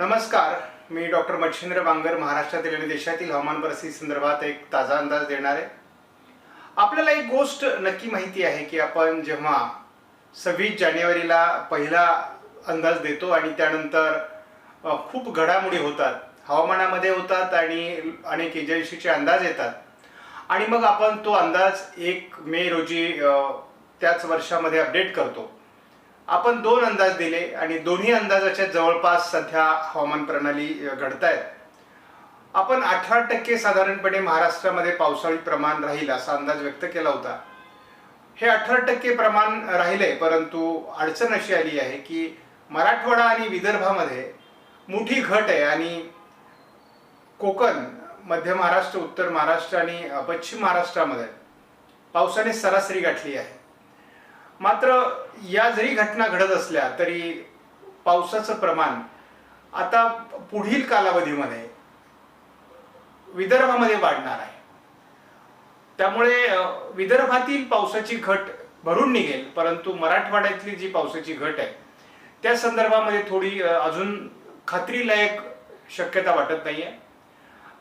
नमस्कार मी डॉक्टर मच्छिंद्र बांगर महाराष्ट्रातील आणि देशातील हवामान परिस्थिती संदर्भात एक ताजा अंदाज देणार आहे. आपल्याला एक गोष्ट नक्की माहिती आहे की आपण जेव्हा सव्वीस जानेवारीला पहिला अंदाज देतो आणि त्यानंतर खूप घडामोडी होतात हवामानामध्ये होतात आणि अनेक एजन्सीचे अंदाज येतात. आणि मग आपण तो अंदाज एक मे रोजी त्याच वर्षामध्ये अपडेट करतो. आपण दोन अंदाज दिले आणि दोन्ही अंदाजाच्या जवळपास सध्या हवामान प्रणाली घडत आहेत आपण अठरा टक्के साधारणपणे महाराष्ट्रामध्ये पावसाळी प्रमाण राहील असा अंदाज व्यक्त केला होता. हे अठरा टक्के प्रमाण राहिले परंतु अडचण अशी आली आहे की मराठवाडा आणि विदर्भामध्ये मोठी घट आहे आणि कोकण मध्य महाराष्ट्र उत्तर महाराष्ट्र आणि पश्चिम महाराष्ट्रामध्ये पावसाने सरासरी गाठली आहे. मात्र या जरी घटना घडत असल्या तरी पावसाचं प्रमाण आता पुढील कालावधीमध्ये विदर्भामध्ये वाढणार आहे. त्यामुळे विदर्भातील पावसाची घट भरून निघेल परंतु मराठवाड्यातली जी पावसाची घट आहे त्या संदर्भामध्ये थोडी अजून खात्रीलायक शक्यता वाटत नाहीये.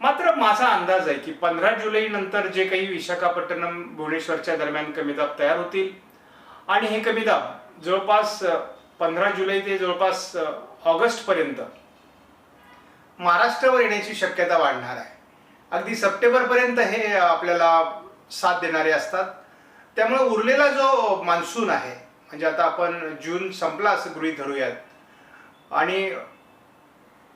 मात्र माझा अंदाज आहे की पंधरा जुलै नंतर जे काही विशाखापट्टणम भुवनेश्वरच्या दरम्यान कमी दाब तयार होतील. आणि हे कमी दाब. जवळपास पंधरा जुलै ते जवळपास ऑगस्ट पर्यंत महाराष्ट्रावर येण्याची शक्यता वाढणार आहे. अगदी सप्टेंबर पर्यंत हे आपल्याला साथ देणारे असतात. त्यामुळे उरलेला जो मान्सून आहे म्हणजे आता आपण जून संपला असं गृहीत धरूयात. आणि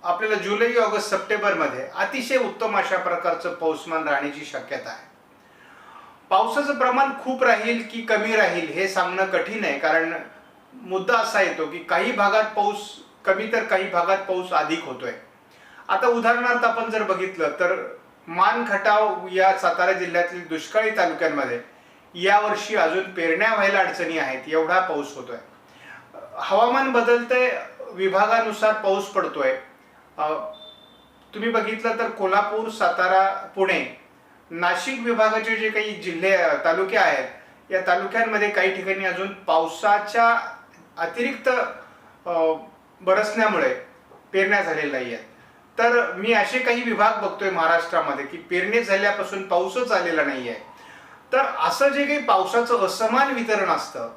आपल्याला जुलै ऑगस्ट सप्टेंबरमध्ये अतिशय उत्तम अशा प्रकारचं पाऊसमान राहण्याची शक्यता आहे. पावसाचं प्रमाण खूप राहील की कमी राहील हे सांगणं कठीण आहे कारण मुद्दा असा येतो की काही भागात पाऊस कमी तर काही भागात पाऊस अधिक होतोय. आता उदाहरणार्थ आपण जर बघितलं तर मान खटाव या सातारा जिल्ह्यातील दुष्काळी तालुक्यांमध्ये यावर्षी अजून पेरण्या व्हायला अडचणी आहेत एवढा पाऊस होतोय. हवामान बदलतंय विभागानुसार पाऊस पडतोय. तुम्ही बघितलं तर कोल्हापूर सातारा पुणे नाशिक विभागाचे जे काही जिल्हे तालुके आहेत या तालुक्यांमध्ये काही ठिकाणी अजून पावसाच्या अतिरिक्त बरसण्यामुळे पेरण्या झालेल्या नाही आहेत तर मी असे काही विभाग बघतोय महाराष्ट्रामध्ये की पेरणी झाल्यापासून पाऊसच आलेला नाही आहे तर असं जे काही पावसाचं असमान वितरण असतं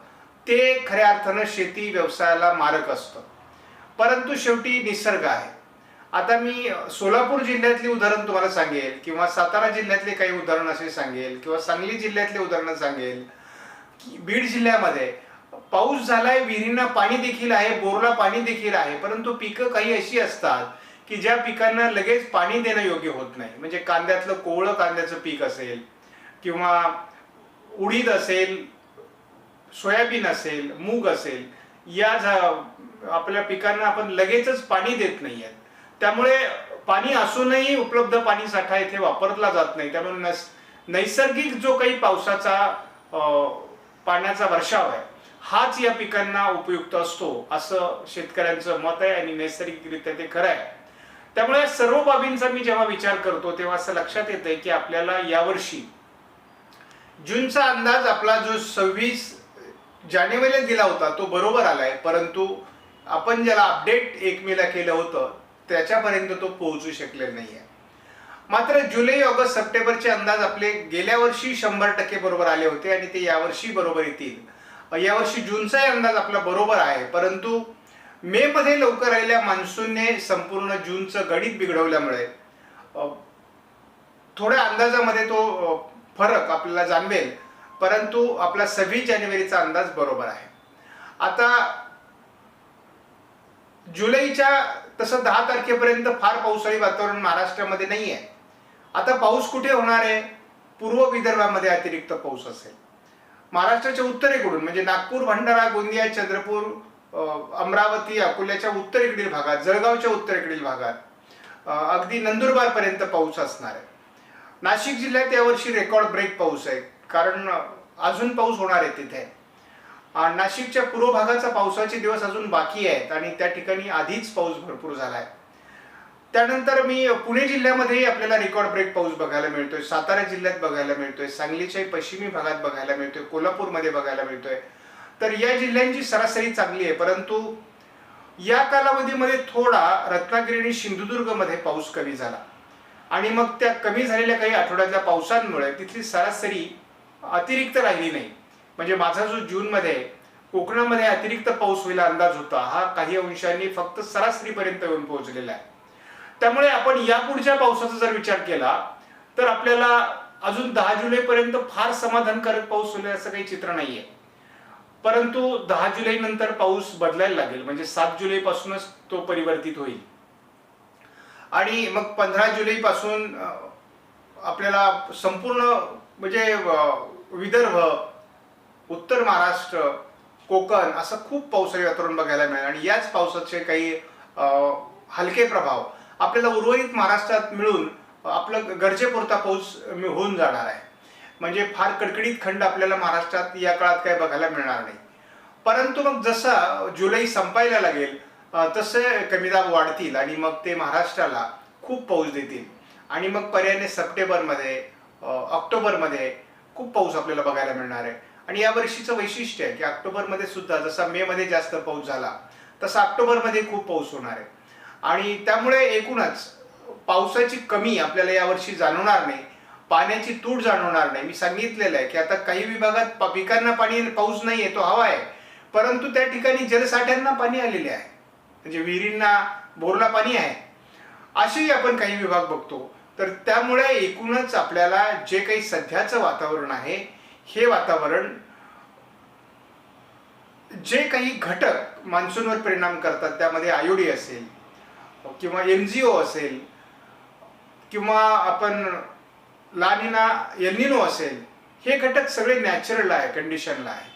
ते खऱ्या अर्थानं शेती व्यवसायाला मारक असतं. परंतु शेवटी निसर्ग आहे. आता मी सोलापूर जिल्ह्यातली उदाहरण तुम्हाला सांगेल किंवा सातारा जिल्ह्यातले काही उदाहरण असे सांगेल किंवा सांगली जिल्ह्यातले उदाहरणं सांगेल. बीड जिल्ह्यामध्ये पाऊस झालाय विहिरींना पाणी देखील आहे बोरला पाणी देखील आहे परंतु पिकं काही अशी असतात की ज्या पिकांना लगेच पाणी देणं योग्य होत नाही. म्हणजे कांद्यातलं कोवळं कांद्याचं पीक असेल किंवा उडीद असेल सोयाबीन असेल मूग असेल या झा- आपल्या पिकांना आपण लगेचच पाणी देत नाही आहेत त्यामुळे पाणी असूनही उपलब्ध पाणी साठा इथे वापरला जात नाही. त्यामुळे नस नैसर्गिक जो काही पावसाचा अं, पाण्याचा वर्षाव आहे हाच या पिकांना उपयुक्त असतो असं शेतकऱ्यांचं मत आहे आणि नैसर्गिकरित्या ते खरं आहे. त्यामुळे सर्व बाबींचा मी जेव्हा विचार करतो तेव्हा असं लक्षात येतंय की आपल्याला यावर्षी जूनचा अंदाज आपला जो सव्वीस जानेवारीला दिला होता तो बरोबर आलाय. परंतु आपण ज्याला अपडेट एक मेला केलं होतं त्याच्यापर्यंत तो पोहोचू शकलेला आहे मात्र जुलै ऑगस्ट सप्टेंबरचे अंदाज आपले गेल्या वर्षी शंभर टक्के बरोबर आले होते आणि ते यावर्षी बरोबर येतील. यावर्षी जूनचाही अंदाज आपला बरोबर आहे परंतु मे मध्ये लवकर आलेल्या मान्सूनने संपूर्ण जूनचं गणित बिघडवल्यामुळे थोड्या अंदाजामध्ये तो फरक आपल्याला जाणवेल परंतु आपला सव्वीस जानेवारीचा अंदाज बरोबर आहे. आता जुलैच्या तसं दहा तारखेपर्यंत फार पावसाळी वातावरण महाराष्ट्रामध्ये नाही आहे आता पाऊस कुठे होणार आहे? पूर्व विदर्भामध्ये अतिरिक्त पाऊस असेल. महाराष्ट्राच्या उत्तरेकडून म्हणजे नागपूर भंडारा गोंदिया चंद्रपूर अमरावती अकोल्याच्या उत्तरेकडील भागात जळगावच्या उत्तरेकडील भागात अगदी नंदुरबारपर्यंत पाऊस असणार आहे. नाशिक जिल्ह्यात यावर्षी रेकॉर्ड ब्रेक पाऊस आहे. कारण अजून पाऊस होणार आहे तिथे. नाशिकच्या पूर्व भागाचा पावसाचे दिवस अजून बाकी आहेत आणि त्या ठिकाणी आधीच पाऊस भरपूर झाला आहे त्यानंतर मी पुणे जिल्ह्यामध्येही आपल्याला रेकॉर्ड ब्रेक पाऊस बघायला मिळतोय सातारा जिल्ह्यात बघायला मिळतोय सांगलीच्याही पश्चिमी भागात बघायला मिळतोय कोल्हापूरमध्ये बघायला मिळतोय. तर या जिल्ह्यांची सरासरी चांगली आहे परंतु या कालावधीमध्ये थोडा रत्नागिरी आणि सिंधुदुर्गमध्ये पाऊस कमी झाला. आणि मग त्या कमी झालेल्या काही आठवड्यातल्या पावसांमुळे तिथली सरासरी अतिरिक्त राहिली नाही. म्हणजे माझा जो जूनमध्ये कोकणामध्ये अतिरिक्त पाऊस होईल अंदाज होता हा काही अंशांनी फक्त सरासरीपर्यंत येऊन पोहोचलेला आहे. त्यामुळे आपण या पुढच्या पावसाचा जर विचार केला तर आपल्याला अजून दहा जुलैपर्यंत फार समाधानकारक पाऊस होईल असं काही चित्र नाहीये. परंतु दहा जुलै नंतर पाऊस बदलायला लागेल म्हणजे सात जुलै पासूनच तो परिवर्तित होईल. आणि मग पंधरा जुलै पासून आपल्याला संपूर्ण म्हणजे विदर्भ उत्तर महाराष्ट्र कोकण असं खूप पावसाळी वातावरण बघायला मिळेल. आणि याच पावसाचे काही हलके प्रभाव आपल्याला उर्वरित महाराष्ट्रात मिळून आपलं गरजेपुरता पाऊस होऊन जाणार आहे. म्हणजे फार कडकडीत खंड आपल्याला महाराष्ट्रात या काळात काही बघायला मिळणार नाही. परंतु मग जसा जुलै संपायला लागेल तसे कमी दाब वाढतील आणि मग ते महाराष्ट्राला खूप पाऊस देतील. आणि मग पर्यायाने सप्टेंबरमध्ये ऑक्टोबरमध्ये खूप पाऊस आपल्याला बघायला मिळणार आहे. आणि या वर्षीचं वैशिष्ट्य आहे की ऑक्टोबरमध्ये सुद्धा जसा मे मध्ये जास्त पाऊस झाला तसा ऑक्टोबरमध्ये खूप पाऊस होणार आहे. आणि त्यामुळे एकूणच पावसाची कमी आपल्याला यावर्षी जाणवणार नाही पाण्याची तूट जाणवणार नाही. मी सांगितलेलं आहे की आता काही विभागात पिकांना पाणी पाऊस नाही आहे तो हवा आहे. परंतु त्या ठिकाणी जलसाठ्यांना पाणी आलेले आहे. म्हणजे विहिरींना बोरला पाणी आहे. असेही आपण काही विभाग बघतो. तर त्यामुळे एकूणच आपल्याला जे काही सध्याचं वातावरण आहे हे वातावरण जे काही घटक मान्सूनवर परिणाम करतात त्यामध्ये आयोडी असेल किंवा एन जी ओ असेल किंवा आपण लानिना एलनिनो असेल हे घटक सगळे नॅचरल आहे कंडिशनला आहे.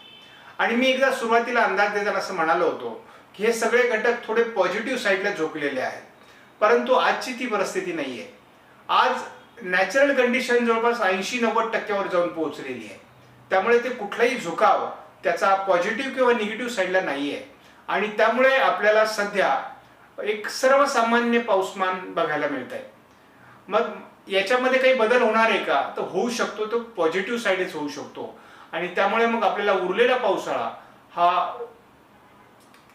आणि मी एकदा सुरुवातीला अंदाज देताना असं म्हणालो होतो की हे सगळे घटक थोडे पॉझिटिव्ह साईडला झोकलेले आहेत. परंतु आजची ती परिस्थिती नाही आहे आज नॅचरल कंडिशन जवळपास ऐंशी नव्वद टक्क्यावर जाऊन पोहोचलेली आहे. त्यामुळे ते कुठलाही झुकाव त्याचा पॉझिटिव्ह किंवा निगेटिव्ह साईडला नाही आहे आणि त्यामुळे आपल्याला सध्या एक सर्वसामान्य पाऊसमान बघायला मिळत आहे मग याच्यामध्ये काही बदल होणार आहे का? तर होऊ शकतो तो पॉझिटिव्ह साईडच होऊ शकतो. आणि त्यामुळे मग आपल्याला उरलेला पावसाळा हा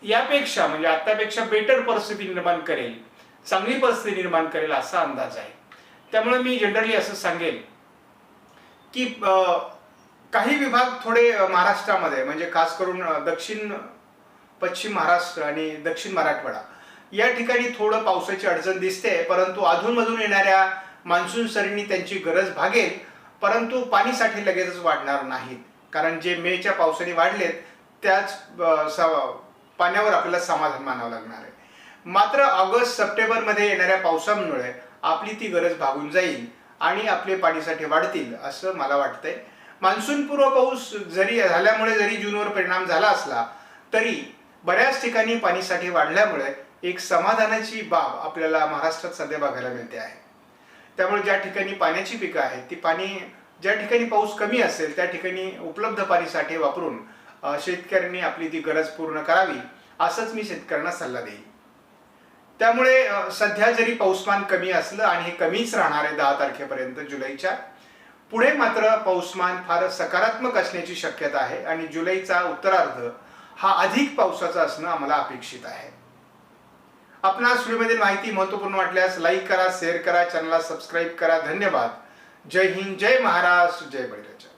यापेक्षा म्हणजे आतापेक्षा बेटर परिस्थिती निर्माण करेल चांगली परिस्थिती निर्माण करेल असा अंदाज आहे. त्यामुळे मी जनरली असं सांगेल की काही विभाग थोडे महाराष्ट्रामध्ये म्हणजे खास करून दक्षिण पश्चिम महाराष्ट्र आणि दक्षिण मराठवाडा. या ठिकाणी थोडं पावसाची अडचण दिसते परंतु अधूनमधून येणाऱ्या मान्सून सरींनी त्यांची गरज भागेल परंतु पाणीसाठी लगेचच वाढणार नाहीत. कारण जे मेच्या पावसाने वाढलेत त्याच स- पाण्यावर आपल्याला समाधान मानावं लागणार आहे. मात्र ऑगस्ट सप्टेंबरमध्ये येणाऱ्या पावसामुळे आपली ती गरज भागून जाईल आणि आपले पाणीसाठी वाढतील असं मला वाटतंय. मान्सूनपूर्व पाऊस जरी झाल्यामुळे जरी जूनवर परिणाम झाला असला तरी बऱ्याच ठिकाणी पाणीसाठे वाढल्यामुळे एक समाधानाची बाब आपल्याला महाराष्ट्रात सध्या बघायला मिळते आहे. त्यामुळे ज्या ठिकाणी पाण्याची पिकं आहेत ती पाणी ज्या ठिकाणी पाऊस कमी असेल त्या ठिकाणी उपलब्ध पाणीसाठे वापरून शेतकऱ्यांनी आपली ती गरज पूर्ण करावी असंच मी शेतकऱ्यांना सल्ला देईन. त्यामुळे सध्या जरी पाऊसमान कमी असलं आणि हे कमीच राहणार आहे दहा तारखेपर्यंत जुलैच्या पुढे मात्र पाऊसमान फार सकारात्मक असण्याची शक्यता आहे आणि जुलैचा उत्तरार्ध हा अधिक पावसाचा असणं आम्हाला अपेक्षित आहे. आपणास व्हिडिओमधील माहिती महत्त्वपूर्ण वाटल्यास लाईक करा शेअर करा चॅनलला सबस्क्राईब करा. धन्यवाद. जय हिंद जय महाराष्ट्र जय बळीराजा.